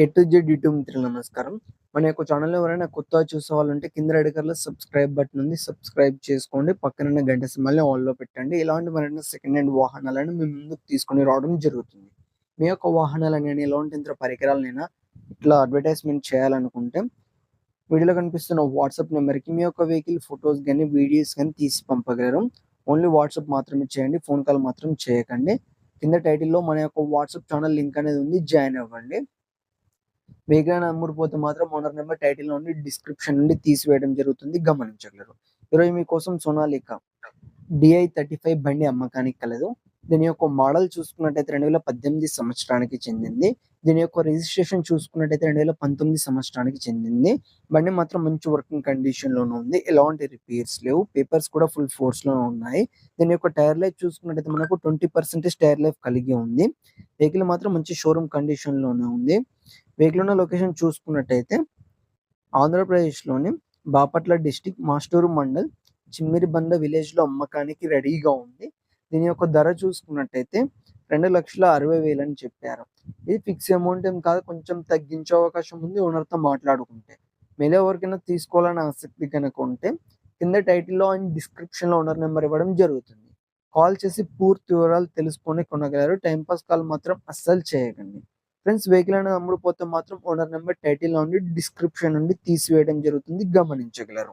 A to Z YouTube మిత్రులు నమస్కారం. మన యొక్క ఛానల్ ఎవరైనా కొత్తగా చూసే వాళ్ళు ఉంటే కింద రెడ్ సబ్స్క్రైబ్ బటన్ ఉంది. సబ్స్క్రైబ్ చేసుకోండి. పక్కన గంట సింబల్ని ఆన్లో పెట్టండి. ఇలాంటి మరిన్ని సెకండ్ హ్యాండ్ వాహనాలను మీ ముందుకు తీసుకొని రావడం జరుగుతుంది. మీ యొక్క వాహనాలని నేను ఎలాంటి ఇంత పరికరాలనైనా ఇట్లా అడ్వర్టైజ్మెంట్ చేయాలనుకుంటే వీడియోలో కనిపిస్తున్న వాట్సాప్ నెంబర్కి మీ యొక్క వెహికల్ ఫొటోస్ కానీ వీడియోస్ కానీ తీసి పంపగలరు. ఓన్లీ వాట్సాప్ మాత్రమే చేయండి. ఫోన్ కాల్ మాత్రం చేయకండి. కింద టైటిల్లో మన యొక్క వాట్సాప్ ఛానల్ లింక్ అనేది ఉంది. జాయిన్ అవ్వండి. వెహికల్ అమ్ముడుపోతే మాత్రం ఓనర్ నెంబర్ టైటిల్ నుండి డిస్క్రిప్షన్ నుండి తీసివేయడం జరుగుతుంది. గమనించగలరు. ఈరోజు మీకోసం సోనాలిక డిఐ థర్టీ ఫైవ్ బండి అమ్మకానికి కలదు. దీని యొక్క మోడల్ చూసుకున్నట్టయితే రెండు వేల పద్దెనిమిది సంవత్సరానికి చెందింది. దీని యొక్క రిజిస్ట్రేషన్ చూసుకున్నట్టయితే రెండు వేల పంతొమ్మిది సంవత్సరానికి చెందింది. బండి మాత్రం మంచి వర్కింగ్ కండిషన్లోనే ఉంది. ఎలాంటి రిపేర్స్ లేవు. పేపర్స్ కూడా ఫుల్ ఫోర్స్లో ఉన్నాయి. దీని యొక్క టైర్ లైఫ్ చూసుకున్నట్టయితే మనకు ట్వంటీ పర్సెంటేజ్ టైర్ లైఫ్ కలిగి ఉంది. వెహికల్ మాత్రం మంచి షోరూమ్ కండిషన్లోనే ఉంది. వెహికల్ ఉన్న లొకేషన్ చూసుకున్నట్టయితే ఆంధ్రప్రదేశ్లోని బాపట్ల డిస్టిక్ మాస్టూరు మండల్ చిమ్మిరిబంద విలేజ్లో అమ్మకానికి రెడీగా ఉంది. దీని యొక్క ధర చూసుకున్నట్టయితే రెండు లక్షల అరవై వేలు అని చెప్పారు. ఇది ఫిక్స్ అమౌంట్ ఏం కాదు కొంచెం తగ్గించే అవకాశం ఉంది. ఓనర్తో మాట్లాడుకుంటే మేలే ఎవరికైనా తీసుకోవాలని ఆసక్తి కనుక ఉంటే కింద టైటిల్లో అండ్ డిస్క్రిప్షన్లో ఓనర్ నెంబర్ ఇవ్వడం జరుగుతుంది. కాల్ చేసి పూర్తి వివరాలు తెలుసుకొని కొనగలరు. టైంపాస్ కాల్ మాత్రం అస్సలు చేయకండి. ఫ్రెండ్స్ వెహికల్ అనేది అమ్ముడుపోతే మాత్రం ఓనర్ నెంబర్ టైటిల్ నుండి డిస్క్రిప్షన్ నుండి తీసివేయడం జరుగుతుంది. గమనించగలరు.